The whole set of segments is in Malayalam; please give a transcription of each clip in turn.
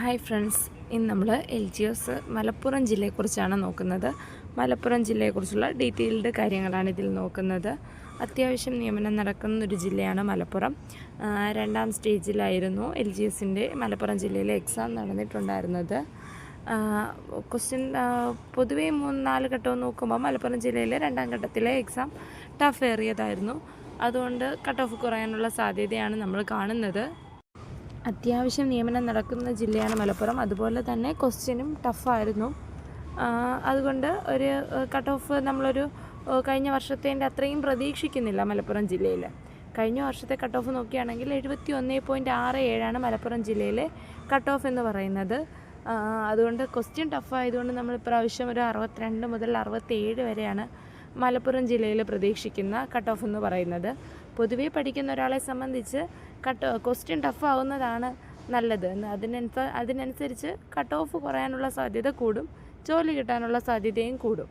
ഹായ് ഫ്രണ്ട്സ് ഇന്ന് നമ്മൾ എൽ ജി എസ് മലപ്പുറം ജില്ലയെക്കുറിച്ചാണ് നോക്കുന്നത്. മലപ്പുറം ജില്ലയെക്കുറിച്ചുള്ള ഡീറ്റെയിൽഡ് കാര്യങ്ങളാണ് ഇതിൽ നോക്കുന്നത്. അത്യാവശ്യം നിയമനം നടക്കുന്ന ഒരു ജില്ലയാണ് മലപ്പുറം. രണ്ടാം സ്റ്റേജിലായിരുന്നു എൽ ജി എസിന്റെ മലപ്പുറം ജില്ലയിലെ എക്സാം നടന്നിട്ടുണ്ടായിരുന്നത്. ക്വസ്റ്റ്യൻ പൊതുവേ മൂന്ന് നാല് ഘട്ടവും നോക്കുമ്പോൾ മലപ്പുറം ജില്ലയിലെ രണ്ടാം ഘട്ടത്തിലെ എക്സാം ടഫ് ഏറിയതായിരുന്നു. അതുകൊണ്ട് കട്ട് ഓഫ് കുറയാനുള്ള സാധ്യതയാണ് നമ്മൾ കാണുന്നത്. അത്യാവശ്യം നിയമനം നടക്കുന്ന ജില്ലയാണ് മലപ്പുറം. അതുപോലെ തന്നെ ക്വസ്റ്റ്യനും ടഫായിരുന്നു. അതുകൊണ്ട് ഒരു കട്ട് ഓഫ് നമ്മളൊരു കഴിഞ്ഞ വർഷത്തേന്റെ അത്രയും പ്രതീക്ഷിക്കുന്നില്ല മലപ്പുറം ജില്ലയിൽ കഴിഞ്ഞ വർഷത്തെ കട്ട് ഓഫ് നോക്കുകയാണെങ്കിൽ എഴുപത്തി ഒന്ന് പോയിന്റ് ആറ് ഏഴാണ് മലപ്പുറം ജില്ലയിലെ കട്ട് ഓഫ് എന്ന് പറയുന്നത്. അതുകൊണ്ട് ക്വസ്റ്റ്യൻ ടഫായതുകൊണ്ട് നമ്മൾ ഇപ്രാവശ്യം ഒരു അറുപത്തിരണ്ട് മുതൽ അറുപത്തേഴ് വരെയാണ് മലപ്പുറം ജില്ലയിൽ പ്രതീക്ഷിക്കുന്ന കട്ട് ഓഫ് എന്ന് പറയുന്നത്. പൊതുവേ പഠിക്കുന്ന ഒരാളെ സംബന്ധിച്ച് കട്ട് ക്വസ്റ്റ്യൻ ടഫ് ആവുന്നതാണ് നല്ലത്. അതിനനുസ അതിനനുസരിച്ച് കട്ട് ഓഫ് കുറയാനുള്ള സാധ്യത കൂടും. ജോലി കിട്ടാനുള്ള സാധ്യതയും കൂടും.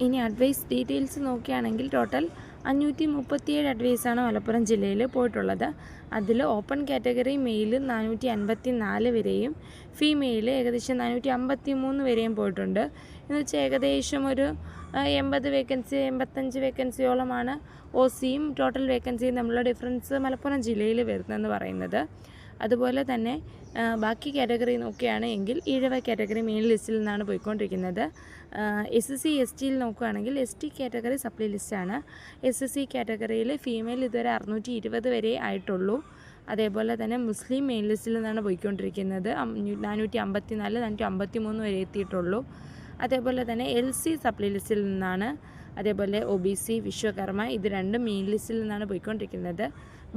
ഇനി അഡ്വൈസ് ഡീറ്റെയിൽസ് നോക്കുകയാണെങ്കിൽ ടോട്ടൽ അഞ്ഞൂറ്റി മുപ്പത്തിയേഴ് അഡ്വൈസാണ് മലപ്പുറം ജില്ലയിൽ പോയിട്ടുള്ളത്. അതിൽ ഓപ്പൺ കാറ്റഗറി മെയിൽ നാനൂറ്റി അൻപത്തി നാല് വരെയും ഫീമെയിൽ ഏകദേശം നാനൂറ്റി അമ്പത്തി മൂന്ന് വരെയും പോയിട്ടുണ്ട്. എന്ന് വെച്ചാൽ ഏകദേശം ഒരു എൺപത് വേക്കൻസി എൺപത്തഞ്ച് വേക്കൻസിയോളമാണ് ഒ സിയും ടോട്ടൽ വേക്കൻസിയും തമ്മിലുള്ള ഡിഫറൻസ് മലപ്പുറം ജില്ലയിൽ വരുന്നതെന്ന് പറയുന്നത്. അതുപോലെ തന്നെ ബാക്കി കാറ്റഗറി നോക്കുകയാണ് എങ്കിൽ ഈഴവ കാറ്റഗറി മെയിൻ ലിസ്റ്റിൽ നിന്നാണ് പോയിക്കൊണ്ടിരിക്കുന്നത്. എസ് സി എസ് ടിയിൽ നോക്കുകയാണെങ്കിൽ എസ് ടി കാറ്റഗറി സപ്ലി ലിസ്റ്റാണ് എസ് എസ് സി കാറ്റഗറിയിൽ ഫീമെയിൽ ഇതുവരെ അറുന്നൂറ്റി ഇരുപത് വരെ ആയിട്ടുള്ളൂ. അതേപോലെ തന്നെ മുസ്ലിം മെയിൻ ലിസ്റ്റിൽ നിന്നാണ് പോയിക്കൊണ്ടിരിക്കുന്നത്. നാനൂറ്റി അമ്പത്തി നാല് നാനൂറ്റി അമ്പത്തി മൂന്ന് വരെ എത്തിയിട്ടുള്ളൂ. അതേപോലെ തന്നെ എൽ സി സപ്ലൈ ലിസ്റ്റിൽ നിന്നാണ്. അതേപോലെ ഒ ബി സി വിശ്വകർമ്മ ഇത് രണ്ടും മെയിൻ ലിസ്റ്റിൽ നിന്നാണ് പോയിക്കൊണ്ടിരിക്കുന്നത്.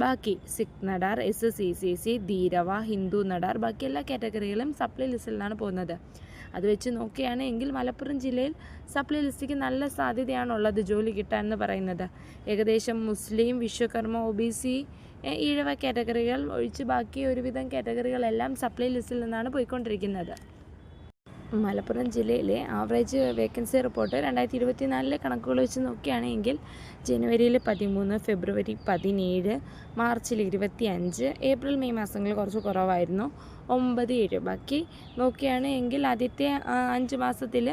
ബാക്കി Sikh Nadar S C C C Dheevara Hindu Nadar ബാക്കി എല്ലാ കാറ്റഗറികളും സപ്ലൈ ലിസ്റ്റിൽ പോകുന്നത്. അത് വെച്ച് നോക്കുകയാണ് എങ്കിൽ മലപ്പുറം ജില്ലയിൽ സപ്ലൈ ലിസ്റ്റിക്ക് നല്ല സാധ്യതയാണുള്ളത് ജോലി കിട്ടാൻ എന്ന് പറയുന്നത്. ഏകദേശം Muslim Vishwakarma O B C Ezhava കാറ്റഗറികൾ ഒഴിച്ച് ബാക്കി ഒരുവിധം കാറ്റഗറികളെല്ലാം സപ്ലൈ ലിസ്റ്റിൽ നിന്നാണ് പോയിക്കൊണ്ടിരിക്കുന്നത്. മലപ്പുറം ജില്ലയിലെ ആവറേജ് വേക്കൻസി റിപ്പോർട്ട് രണ്ടായിരത്തി ഇരുപത്തി നാലിലെ കണക്കുകൾ വെച്ച് നോക്കുകയാണെങ്കിൽ ജനുവരിയിൽ പതിമൂന്ന് ഫെബ്രുവരി പതിനേഴ് മാർച്ചിൽ ഇരുപത്തി അഞ്ച് ഏപ്രിൽ മെയ് മാസങ്ങളിൽ കുറച്ച് കുറവായിരുന്നു. ഒമ്പത് ബാക്കി നോക്കുകയാണ് എങ്കിൽ ആദ്യത്തെ അഞ്ച് മാസത്തിൽ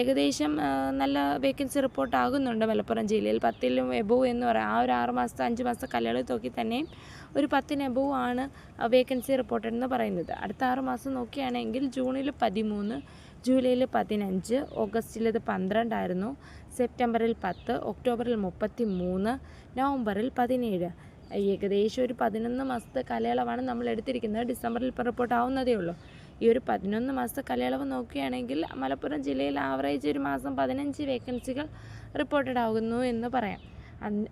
ഏകദേശം നല്ല വേക്കൻസി റിപ്പോർട്ട് ആകുന്നുണ്ട് മലപ്പുറം ജില്ലയിൽ. പത്തിലും എബോവ് എന്ന് പറയാം. ആ ഒരു ആറ് മാസത്തെ അഞ്ച് മാസത്തെ കല്യാണം നോക്കി തന്നെയും ഒരു പത്തിന് എബോവ് ആണ് വേക്കൻസി റിപ്പോർട്ട് എന്ന് പറയുന്നത്. അടുത്ത ആറ് മാസം നോക്കുകയാണെങ്കിൽ ജൂണിൽ പതിമൂന്ന് ജൂലൈയിൽ പതിനഞ്ച് ഓഗസ്റ്റിൽ ഇത് പന്ത്രണ്ടായിരുന്നു സെപ്റ്റംബറിൽ പത്ത് ഒക്ടോബറിൽ മുപ്പത്തി മൂന്ന് നവംബറിൽ പതിനേഴ്. ഏകദേശം ഒരു പതിനൊന്ന് മാസത്തെ കാലയളവാണ് നമ്മൾ എടുത്തിരിക്കുന്നത്. ഡിസംബറിൽ പുറപ്പെട്ടാവുന്നതേ ഉള്ളൂ. ഈ ഒരു പതിനൊന്ന് മാസത്തെ കാലയളവ് നോക്കുകയാണെങ്കിൽ മലപ്പുറം ജില്ലയിൽ ആവറേജ് ഒരു മാസം പതിനഞ്ച് വേക്കൻസികൾ റിപ്പോർട്ടഡ് ആകുന്നു എന്ന് പറയാം.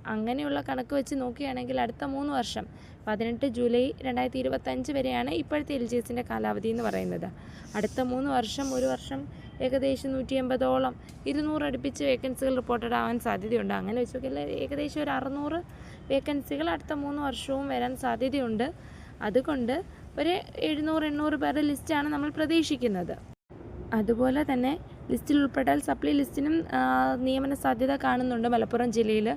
അങ്ങനെയുള്ള കണക്ക് വെച്ച് നോക്കുകയാണെങ്കിൽ അടുത്ത മൂന്ന് വർഷം പതിനെട്ട് ജൂലൈ രണ്ടായിരത്തി ഇരുപത്തഞ്ച് വരെയാണ് ഇപ്പോഴത്തെ എൽ ജി എസിന്റെ കാലാവധി എന്ന് പറയുന്നത്. അടുത്ത മൂന്ന് വർഷം ഒരു വർഷം ഏകദേശം നൂറ്റി എൺപതോളം ഇരുന്നൂറ് അടുപ്പിച്ച് വേക്കൻസികൾ റിപ്പോർട്ടഡ് ആവാൻ സാധ്യതയുണ്ട്. അങ്ങനെ വെച്ച് നോക്കിയാൽ ഏകദേശം ഒരു അറുന്നൂറ് വേക്കൻസികൾ അടുത്ത മൂന്ന് വർഷവും വരാൻ സാധ്യതയുണ്ട്. അതുകൊണ്ട് ഒരു എഴുന്നൂറ് എണ്ണൂറ് പേരുടെ ലിസ്റ്റാണ് നമ്മൾ പ്രതീക്ഷിക്കുന്നത്. അതുപോലെ തന്നെ ലിസ്റ്റിൽ ഉൾപ്പെട്ടാൽ സപ്ലി ലിസ്റ്റിനും നിയമന സാധ്യത കാണുന്നുണ്ട് മലപ്പുറം ജില്ലയിൽ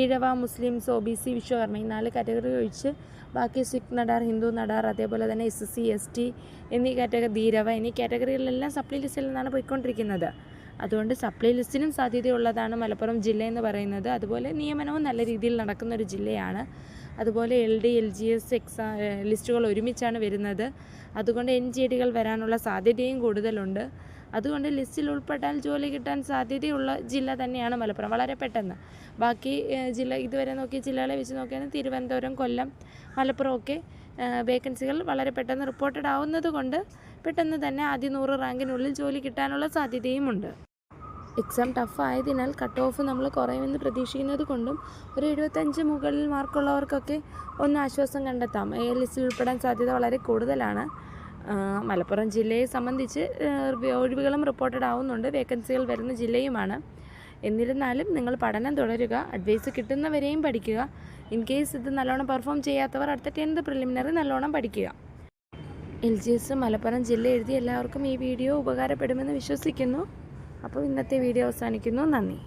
Ezhava Muslims O B C Vishwakarma ഈ നാല് കാറ്റഗറി ഒഴിച്ച് ബാക്കി സിഖ് നടാർ ഹിന്ദു നടാർ അതേപോലെ തന്നെ എസ് സി എസ് ടി എന്നീ കാറ്റഗറി ധീരവ എന്നീ കാറ്റഗറികളിലെല്ലാം സപ്ലി ലിസ്റ്റിൽ നിന്നാണ് പോയിക്കൊണ്ടിരിക്കുന്നത്. അതുകൊണ്ട് സപ്ലൈ ലിസ്റ്റിനും സാധ്യതയുള്ളതാണ് മലപ്പുറം ജില്ല എന്ന് പറയുന്നത്. അതുപോലെ നിയമനവും നല്ല രീതിയിൽ നടക്കുന്ന ഒരു ജില്ലയാണ്. അതുപോലെ L D L G S exam ലിസ്റ്റുകൾ ഒരുമിച്ചാണ് വരുന്നത്. അതുകൊണ്ട് എൻ ജി ഡികൾ വരാനുള്ള സാധ്യതയും കൂടുതലുണ്ട്. അതുകൊണ്ട് ലിസ്റ്റിൽ ഉൾപ്പെട്ടാൽ ജോലി കിട്ടാൻ സാധ്യതയുള്ള ജില്ല തന്നെയാണ് മലപ്പുറം. വളരെ പെട്ടെന്ന്. ബാക്കി ജില്ല ഇതുവരെ നോക്കിയ ജില്ലകളെ വെച്ച് നോക്കിയാൽ തിരുവനന്തപുരം കൊല്ലം മലപ്പുറം ഒക്കെ വേക്കൻസികൾ വളരെ പെട്ടെന്ന് റിപ്പോർട്ടഡ് ആവുന്നത് കൊണ്ട് പെട്ടെന്ന് തന്നെ ആദ്യ നൂറ് റാങ്കിനുള്ളിൽ ജോലി കിട്ടാനുള്ള സാധ്യതയുമുണ്ട് എക്സാം ടഫ് ആയതിനാൽ കട്ട് ഓഫ് നമ്മൾ കുറയുമെന്ന് പ്രതീക്ഷിക്കുന്നത് കൊണ്ടും ഒരു എഴുപത്തഞ്ച് മുകളിൽ മാർക്കുള്ളവർക്കൊക്കെ ഒന്ന് ആശ്വാസം കണ്ടെത്താം. എ ലിസ്റ്റിൽ ഉൾപ്പെടാൻ സാധ്യത വളരെ കൂടുതലാണ്. മലപ്പുറം ജില്ലയെ സംബന്ധിച്ച് ഒഴിവുകളും റിപ്പോർട്ടഡ് ആവുന്നുണ്ട്. വേക്കൻസികൾ വരുന്ന ജില്ലയുമാണ്. എന്നിരുന്നാലും നിങ്ങൾ പഠനം തുടരുക അഡ്വൈസ് കിട്ടുന്നവരെയും പഠിക്കുക. ഇൻ കേസ് ഇത് നല്ലോണം പെർഫോം ചെയ്യാത്തവർ അടുത്ത ടെൻത്ത് പ്രിലിമിനറി നല്ലോണം പഠിക്കുക. എൽ ജി എസ് മലപ്പുറം ജില്ല എഴുതി എല്ലാവർക്കും ഈ വീഡിയോ ഉപകാരപ്പെടുമെന്ന് വിശ്വസിക്കുന്നു. അപ്പോൾ ഇന്നത്തെ വീഡിയോ അവസാനിക്കുന്നു. നന്ദി.